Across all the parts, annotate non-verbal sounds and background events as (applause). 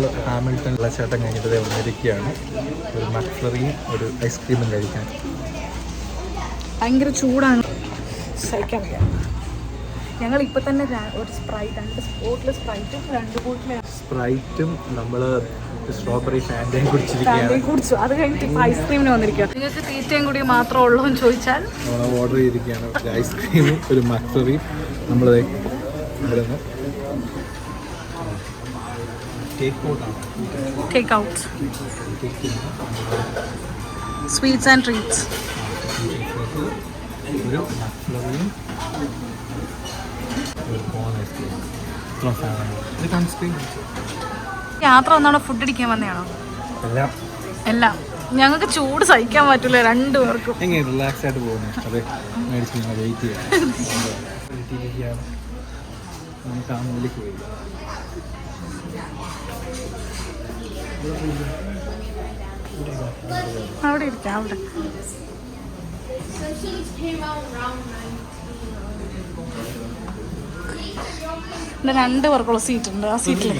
നമ്മൾ ഹാമിൽട്ടൺ വെള്ളച്ചാട്ടം കഴിഞ്ഞിട്ട് വന്നിരിക്കുകയാണ്. ഒരു മക്ലറിയും ഒരു ഐസ്ക്രീമും കഴിക്കാൻ. ഭയങ്കര ചൂടാണ്. സഹിക്കാൻ വയ്യ. ഞങ്ങൾ ഇപ്പൊ തന്നെ ഒരു സ്പ്രൈറ്റ് രണ്ട് ബോട്ടിൽ സ്പ്രൈറ്റും രണ്ട് ബോട്ടിൽ സ്പ്രൈറ്റും നമ്മൾ സ്ട്രോബെറി ഫാന്റയും കുടിച്ചിരിക്കുകയാണ്. കുടിച്ചു. അത് കഴിഞ്ഞിട്ട് ഇപ്പൊ ഐസ്ക്രീമിന് വന്നിരിക്കുക നിങ്ങൾക്ക് തീറ്റയും കൂടി മാത്രമേ ഉള്ളൂ എന്ന് ചോദിച്ചാൽ? നമ്മൾ ഓർഡർ ചെയ്തിരിക്കുകയാണ്. ഐസ്ക്രീമും ഒരു മക്സറിയും നമ്മൾ ഇവിടെ നിന്ന് take out sweets and treats ഒരു യാത്ര വന്നോടെ ഫുഡ് അടിക്കാൻ വന്നതാണോ? എല്ലാം ഞങ്ങൾക്ക് ചൂട് സഹിക്കാൻ പറ്റില്ല രണ്ടു പേർക്കും എങ്ങനെ റിലാക്സ് ആയിട്ട് പോകുന്നത് അതെ മേടിച്ച് ഞങ്ങൾ വെയിറ്റ് ചെയ്യാം. (laughs) നമുക്ക് ആ മുന്നിലേക്ക് പോയി. അവിടെ ഇരിക്കാം അവിടെ. ഇവിടെ രണ്ട് പേർക്കുള്ള സീറ്റ് ഉണ്ട് ആ സീറ്റിൽ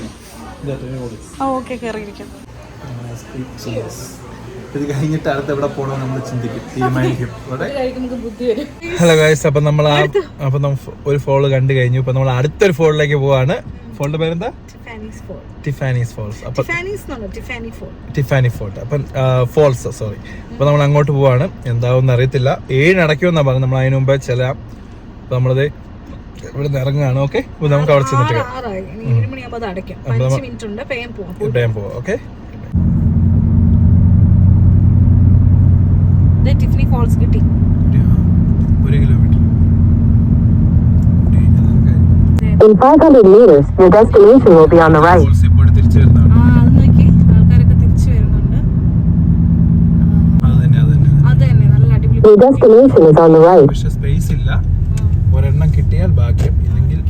ആ ഓക്കെ കയറിയിരിക്കും ഇത് കഴിഞ്ഞിട്ട് അടുത്ത് എവിടെ പോകണം നമ്മൾ ചിന്തിക്കും തീരുമാനിക്കും. ഹലോ ഗായ്സ് അപ്പൊ നമ്മൾ ആ അപ്പൊ ഒരു ഫോൾ കണ്ടു കഴിഞ്ഞു. ഇപ്പൊ നമ്മൾ അടുത്തൊരു ഫോളിലേക്ക് പോവാണ്. ഫോളിന്റെ പേരെന്താ? ടിഫാനീസ് ഫോൾ ടിഫാനീസ് ഫോൾസ് അപ്പൊ ടിഫാനി ഫോൾ ടിഫാനി ഫോർട്ട് അപ്പം ഫോൾസ് സോറി അപ്പൊ നമ്മൾ അങ്ങോട്ട് പോവാണ്. എന്താവും അറിയത്തില്ല. ഏഴ് അടയ്ക്കുമെന്നാ പറഞ്ഞു നമ്മൾ അതിനു മുമ്പേ ചില നമ്മളത് ഇവിടെ ഇറങ്ങുകയാണ്. ഓക്കെ നമുക്ക് അവിടെ ചെന്നിട്ട് വേഗം പോവാം. ഓക്കെ ടിഫനി ഫോൾസ് കിട്ടി ഒരു kilometre In 500 meters, your destination will be on the right. Your destination is on the right. പക്ഷെ സ്പേസ് ഇല്ല. ഒരെണ്ണം കിട്ടിയാൽ ഭാഗ്യം. ഇല്ലെങ്കിൽ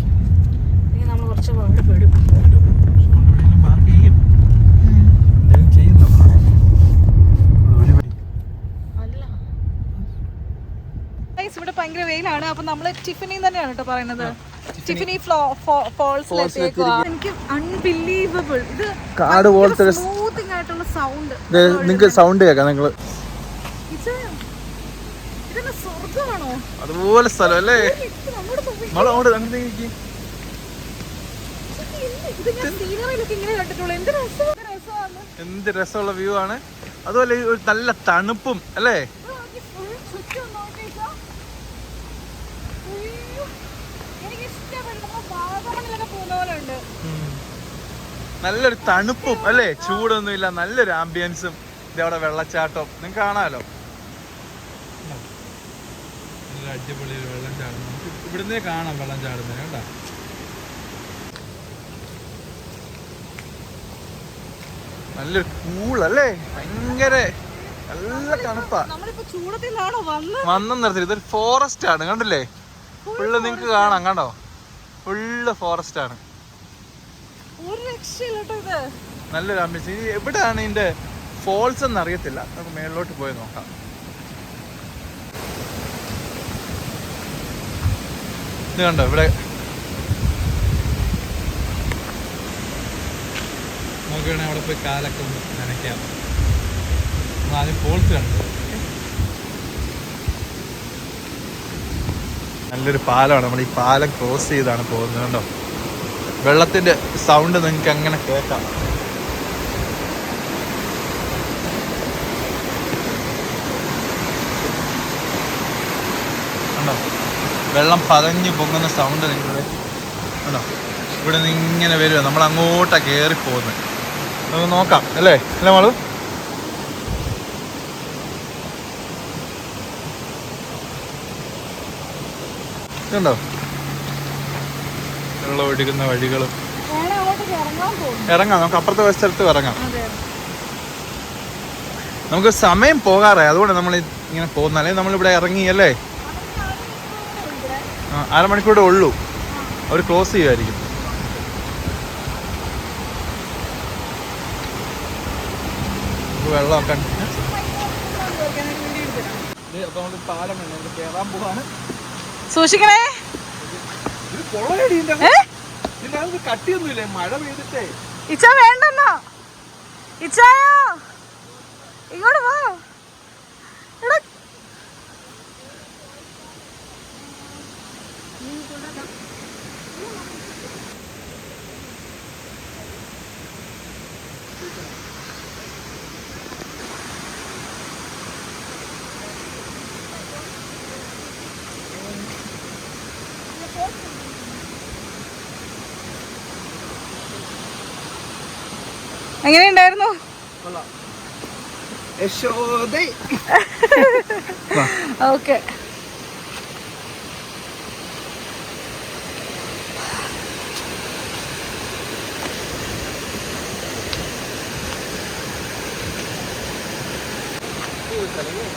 ഇവിടെ ഭയങ്കര വെയിലാണ്. അപ്പൊ നമ്മൾ ടിഫിനിന്ന് തന്നെയാണ് കേട്ടോ പറയുന്നത്. ടിഫിനി ഫോൾസിലേക്ക് എനിക്ക് അൺബിലീവബിൾ ഇത് കാട് പോലത്തെ സ്മൂത്തിങ് ആയിട്ടുള്ള സൗണ്ട് നിങ്ങൾക്ക് സൗണ്ട് കേൾക്കാം നിങ്ങൾ അതുപോലെ സ്ഥലം അല്ലേ? എന്ത് രസമുള്ള വ്യൂ ആണ്. അതുപോലെ ഒരു നല്ല തണുപ്പും അല്ലേ ഫുൾ ചുറ്റും നോക്കിയിട്ടോ അയ്യോ. എനിക്ക് ഇഷ്ടപ്പെട്ടു നമ്മൾ വാഗമണിലൊക്കെ പോകുന്ന പോലെ ഉണ്ട് നല്ലൊരു തണുപ്പും അല്ലേ? ചൂടൊന്നും ഇല്ല നല്ലൊരു ആംബിയൻസും ഇതവിടെ വെള്ളച്ചാട്ടം. നിങ്ങൾക്ക് കാണാമല്ലോ നല്ല അടിപൊളി വെള്ളം ചാടുന്നു ഇവിടുന്ന് കാണാം വെള്ളം ചാടുന്നത് കേട്ടോ? നല്ലൊരു കൂളല്ലേ ഭയങ്കര നല്ല തണുപ്പാ. നമ്മളിപ്പോ ചൂടത്തിൽ നിന്നാണോ വന്ന് വന്ന നിർത്തി ഇതൊരു ഫോറസ്റ്റ് ആണ് കണ്ടില്ലേ? ഫുള്ള് നിങ്ങക്ക് കാണാം കണ്ടോ? ഫുള്ള് ഫോറസ്റ്റ് ആണ്. ഒരു രക്ഷയില്ല ഇത്. നല്ലൊരു ആംബിയൻസ് എവിടെയാണ് ഇതിന്റെ ഫോൾസ് എന്ന് അറിയത്തില്ല. നമുക്ക് മേളിലോട്ട് പോയി നോക്കാം. ഇത് കണ്ടോ ഇവിടെ? നോക്കുകയാണെങ്കിൽ അവിടെ പോയി കാലൊക്കെ ഒന്ന് നനയ്ക്കാം. ആദ്യം ഫോൾസ് കണ്ടു. നല്ലൊരു പാലമാണ്. നമ്മൾ ഈ പാലം ക്രോസ് ചെയ്താണ് പോകുന്നത്. കണ്ടോ? വെള്ളത്തിന്റെ സൗണ്ട് നിങ്ങൾക്ക് അങ്ങനെ കേൾക്കാം. കണ്ടോ? വെള്ളം പതഞ്ഞ് പൊങ്ങുന്ന സൗണ്ട് നിങ്ങൾ കണ്ടോ? ഇവിടെ നിന്ന് ഇങ്ങനെ വരുക നമ്മൾ അങ്ങോട്ടാ കയറി പോകുന്നത് നമുക്ക് നോക്കാം അല്ലേ? അല്ലേ മാളു? കണ്ടോ വെള്ളം ഒഴുകുന്ന വഴികളും. ഇറങ്ങാം നമുക്ക് അപ്പുറത്തെ സ്ഥലത്ത് ഇറങ്ങാം. നമുക്ക് സമയം പോകാറേ അതുകൊണ്ട് നമ്മൾ ഇങ്ങനെ പോകുന്ന. അല്ലെങ്കിൽ നമ്മളിവിടെ ഇറങ്ങി അല്ലേ? ആ, അരമണിക്കൂടെ ഉള്ളൂ. അവർ ക്ലോസ് ചെയ്യുമായിരിക്കും വെള്ളമൊക്കെ സൂക്ഷിക്കണേ ഇത് പൊള്ളയടി ഇതിന്റെ ഏ? ഇതിനകത്ത് കട്ടിയൊന്നുമില്ലേ? മഴ പെയ്തിട്ടേ. ഇച്ച വേണ്ടെന്നാ? ഇച്ചായോ? ഇങ്ങോട്ട് വാ. എടാ. എങ്ങനെയുണ്ടായിരുന്നു? ഉണ്ടായിരുന്നു (laughs) ഓക്കെ.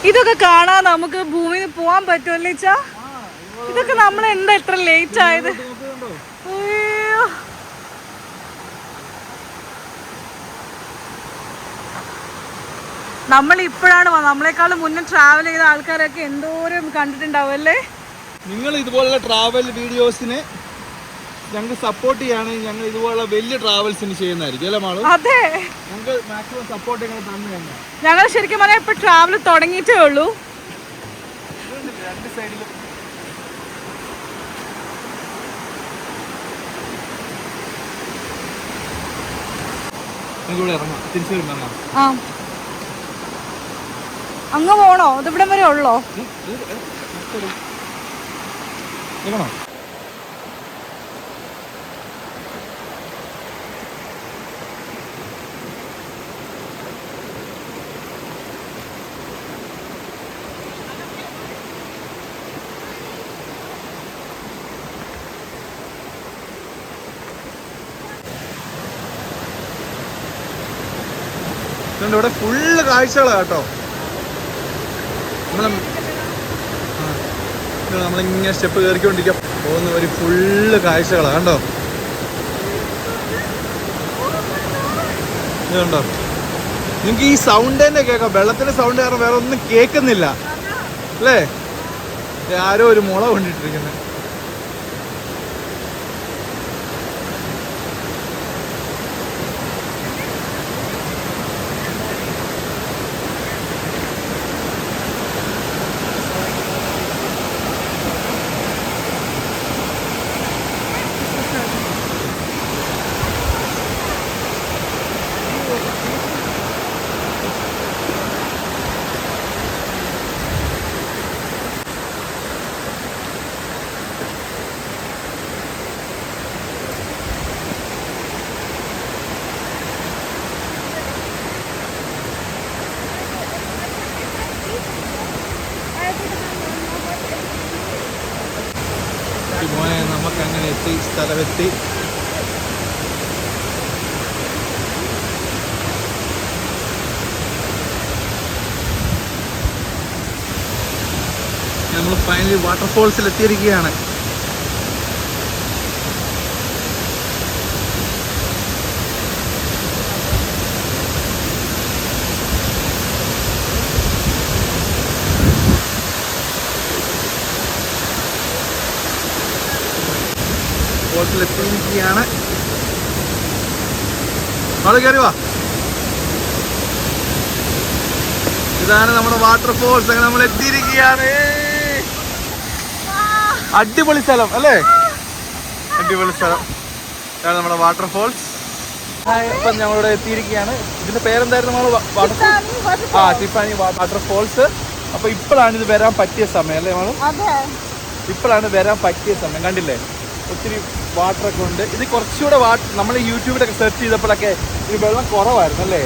ഇതൊക്കെ കാണാൻ നമുക്ക് ഭൂമിയിൽ പോവാൻ പറ്റുമല്ലേ ഇതൊക്കെ നമ്മൾ എന്താ ഇത്ര ലേറ്റ് ആയത്? നമ്മൾ ഇപ്പോഴാണ് നമ്മളെക്കാളും മുന്നേ ട്രാവൽ ചെയ്ത ആൾക്കാരൊക്കെ എന്തോരം കണ്ടിട്ടുണ്ടാവും അല്ലേ? നിങ്ങൾ ഇതുപോലുള്ള ട്രാവൽ വീഡിയോസിന് ഞങ്ങൾ സപ്പോർട്ട് ചെയ്യുകയാണെങ്കിൽ ഞങ്ങൾ ഇതുപോലുള്ള വലിയ ട്രാവൽസിന് ചെയ്യുന്നതായിരിക്കും. അല്ലേ മാളു? അതെ. ഞങ്ങൾക്ക് മാക്സിമം സപ്പോർട്ട് ഞങ്ങൾ തന്നു തന്നെ. ഞങ്ങൾ ശരിക്കും പറഞ്ഞാൽ ഇപ്പൊ ട്രാവൽ തുടങ്ങിയിട്ടേ ഉള്ളൂ. രണ്ട് സൈഡിലും ഇറങ്ങാം. തിരിച്ചു വരുമ്പോൾ അങ്ങ് പോണോ? ഇതിവിടം വരെ ഉള്ളോ? ഇവിടെ ഫുള്ള് കാഴ്ചകളാണ് കേട്ടോ. നമ്മൾ നമ്മളിങ്ങനെ സ്റ്റെപ്പ് കയറിക്കൊണ്ടിരിക്കുക പോകുന്ന ഒരു ഫുള്ള് കാഴ്ചകളാണ് കണ്ടോ? ഇതുണ്ടോ നിങ്ങൾക്ക് ഈ സൗണ്ട് തന്നെ കേൾക്കാം. വെള്ളത്തിന്റെ സൗണ്ട് കാരണം വേറെ ഒന്നും കേൾക്കുന്നില്ല. അല്ലേ? ആരോ ഒരു മുള കൊണ്ടിട്ടിരിക്കുന്നത് മോനെ നമുക്ക് അങ്ങനെ എത്തി സ്ഥലമെത്തി നമ്മൾ ഫൈനലി വാട്ടർഫോൾസിൽ എത്തിയിരിക്കുകയാണ്. ഫോൾസിൽ എത്തിയിരിക്കുകയാണ് അത് കയറി വാ. ഇതാണ് നമ്മുടെ വാട്ടർഫോൾസ് അങ്ങനെ നമ്മൾ എത്തിയിരിക്കുകയാണ്. അടിപൊളി സ്ഥലം അല്ലേ? അടിപൊളി സ്ഥലം. ഇതാണ് നമ്മുടെ വാട്ടർഫോൾസ് ഇപ്പൊ ഞങ്ങളിവിടെ എത്തിയിരിക്കുകയാണ്. ഇതിന്റെ പേരെന്തായിരുന്നു നമ്മൾ വാട്ടർഫോൾസ് ആ ടിഫാനി വാട്ടർഫോൾസ് അപ്പൊ ഇപ്പോഴാണ് ഇത് വരാൻ പറ്റിയ സമയം അല്ലേ നമ്മൾ അതെ. ഇപ്പോഴാണ് വരാൻ പറ്റിയ സമയം. കണ്ടില്ലേ? ഒത്തിരി വാട്ടറൊക്കെ ഉണ്ട്. ഇത് കുറച്ചുകൂടെ വാട്ടർ നമ്മൾ യൂട്യൂബിലൊക്കെ സെർച്ച് ചെയ്തപ്പോഴൊക്കെ ഇത് വെള്ളം കുറവായിരുന്നു അല്ലേ?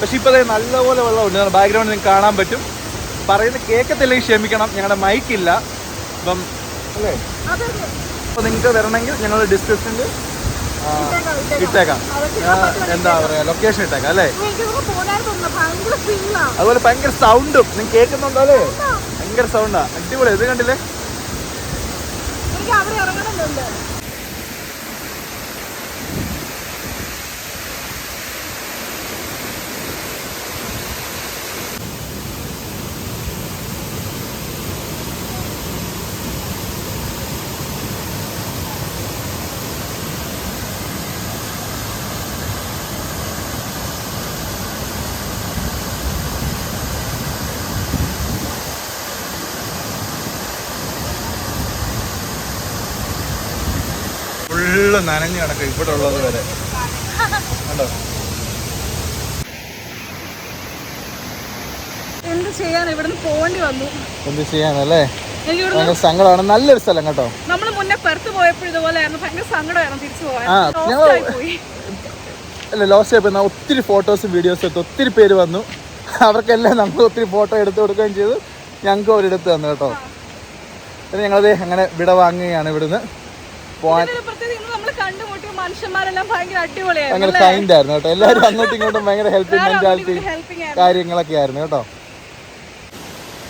പക്ഷെ ഇപ്പോൾ നല്ലപോലെ വെള്ളമുണ്ട് ബാക്ക്ഗ്രൗണ്ടിൽ നിങ്ങൾക്ക് കാണാൻ പറ്റും. പറയുന്നത് കേൾക്കത്തില്ലെങ്കിൽ ക്ഷമിക്കണം. ഞങ്ങളുടെ മൈക്കില്ല അപ്പം അല്ലേ? അപ്പോൾ നിങ്ങൾക്ക് വരണമെങ്കിൽ ഞങ്ങൾ ഡിസ്ക്രിപ്ഷനിൽ ഇട്ടേക്കാം. എന്താ പറയുക ലൊക്കേഷൻ ഇട്ടേക്കാം അല്ലേ? അതുപോലെ ഭയങ്കര സൗണ്ടും നിങ്ങൾ കേൾക്കുന്നുണ്ടോ അല്ലേ? ഭയങ്കര സൗണ്ടാ അടിപൊളി ഇത് കണ്ടില്ലേ? അവിടെ ഇറങ്ങണമെന്നുണ്ട് ഫുള്ള് നനഞ്ഞു കിടക്കും ഇവിടെ ഉള്ളത് വരെ. കണ്ടോ? എന്ത് ചെയ്യാൻ ഇവിടുന്ന് പോകേണ്ടി വന്നു. എന്ത് ചെയ്യാനല്ലേ? ഭയങ്കര സങ്കടമാണ്. നല്ലൊരു സ്ഥലം കേട്ടോ. നമ്മൾ മുന്നേ പെർത്ത് പോയപ്പോൾ ഇതുപോലെ ആയിരുന്നു ഭയങ്കര സങ്കടമായിരുന്നു തിരിച്ചു പോകാൻ. ആയി പോയി. അല്ല ലോസ്റ്റ് ആയപ്പോ ഒത്തിരി ഫോട്ടോസും വീഡിയോസും എടുത്ത് ഒത്തിരി പേര് വന്നു. അവർക്കെല്ലാം നമ്മൾ ഒത്തിരി ഫോട്ടോ എടുത്ത് കൊടുക്കുകയും ചെയ്തു. ഞങ്ങൾക്ക് അവരെടുത്ത് തന്നു കേട്ടോ. പിന്നെ ഞങ്ങളത് അങ്ങനെ വിട വാങ്ങുകയാണ് ഇവിടുന്ന്. പോകാൻ കണ്ടുമുട്ടിയ മനുഷ്യന്മാരെല്ലാം ഭയങ്കര ഭയങ്കര അടിപൊളിയായിരുന്നു കൈൻഡ് ആയിരുന്നു കേട്ടോ. എല്ലാവരും അങ്ങോട്ടും ഇങ്ങോട്ടും ഭയങ്കര ഹെൽപ്പിംഗ് മെന്റാലിറ്റി കാര്യങ്ങളൊക്കെ ആയിരുന്നു കേട്ടോ.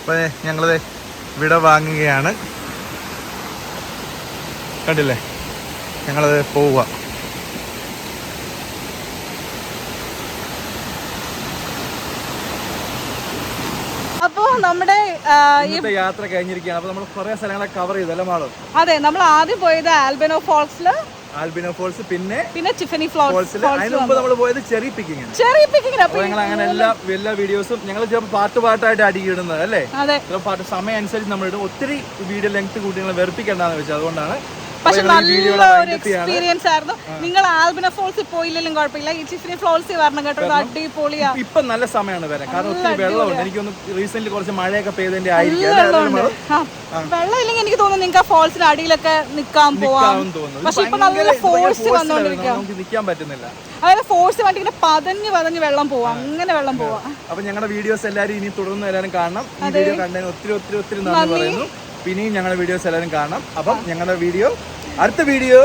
അപ്പൊ ദേ ഞങ്ങളത് വിട വാങ്ങുകയാണ്. കണ്ടില്ലേ? ഞങ്ങളത് പോവുക അപ്പോ നമ്മുടെ യാത്ര കഴിഞ്ഞിരിക്കുകയാണ്. അപ്പൊ നമ്മൾ കുറെ സ്ഥലങ്ങളെ കവർ ചെയ്തു അല്ലേ മാളും? അതെ നമ്മൾ ആദ്യം പോയത് ആൽബനോ ഫോൾസിൽ. ആൽബിനോ ഫോൾസ് പിന്നെ പിന്നെ ടിഫനി ഫ്ലോൾസ് അതിന് മുമ്പ് നമ്മൾ പോയത് ചെറി പിക്കിങ് ചെറിയ പിക്കിങ്ങിന്. അപ്പോൾ അപ്പൊ ഞങ്ങൾ അങ്ങനെ എല്ലാ എല്ലാ വീഡിയോസും ഞങ്ങൾ ചിലപ്പോൾ പാട്ട് പാട്ടായിട്ട് അടിയിടുന്നത് അല്ലേ? അതെ. പാട്ട് സമയം അനുസരിച്ച് നമ്മൾ ഇടും. ഒത്തിരി വീഡിയോ ലെങ്ത് കൂട്ടി നിങ്ങൾ വെറുപ്പിക്കേണ്ടെന്ന് വെച്ചാൽ അതുകൊണ്ടാണ് പക്ഷെ നല്ല ഒരു. എക്സ്പീരിയൻസ് ആയിരുന്നു. നിങ്ങൾ ആൽബിന ഫോൾസ് പോയില്ലെങ്കിലും കുഴപ്പമില്ല. ഈ ചിഫിനെ ഫ്ലോൾസ് വരണം കേട്ടോ. അടിപൊളിയാ. ഇപ്പൊ നല്ല സമയമാണ് വരാൻ. കാരണം ഒത്തിരി വെള്ളമുണ്ട് എനിക്കൊന്ന് റീസെന്റ് കുറച്ച് മഴയൊക്കെ പെയ്തതിന്റെ ആയിരിക്കും? വെള്ളം ഇല്ലെങ്കിൽ എനിക്ക് തോന്നുന്നു നിങ്ങൾക്ക് ആ ഫോൾസിന്റെ അടിയിലൊക്കെ നിക്കാൻ പോവാം. പക്ഷെ ഇപ്പൊ നല്ല ഫോഴ്സ് നിൽക്കാൻ പറ്റുന്നില്ല. അതായത് ഫോഴ്സ് വേണ്ടി ഇങ്ങനെ പതഞ്ഞ് പതഞ്ഞ് വെള്ളം പോവാം. അങ്ങനെ വെള്ളം പോവാം. അപ്പൊ ഞങ്ങളുടെ വീഡിയോസ് എല്ലാരും ഇനി തുടർന്ന് എല്ലാരും കാണണം. ഈ വീഡിയോ കണ്ടതിന് ഒത്തിരി ഒത്തിരി ഒത്തിരി നന്ദി. പറയുന്നു. പിന്നെയും ഞങ്ങളുടെ വീഡിയോസ് എല്ലാവരും കാണണം. അപ്പം ഞങ്ങളുടെ വീഡിയോ അടുത്ത വീഡിയോ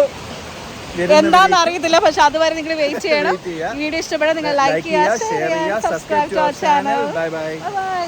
എന്താന്ന് അറിയത്തില്ല പക്ഷെ അതുവരെ നിങ്ങൾ വെയിറ്റ് ചെയ്യണം. വീഡിയോ ഇഷ്ടപ്പെടാൻ നിങ്ങൾ ലൈക്ക് ചെയ്യുക ഷെയർ ചെയ്യുക subscribe subscribe to our channel bye bye bye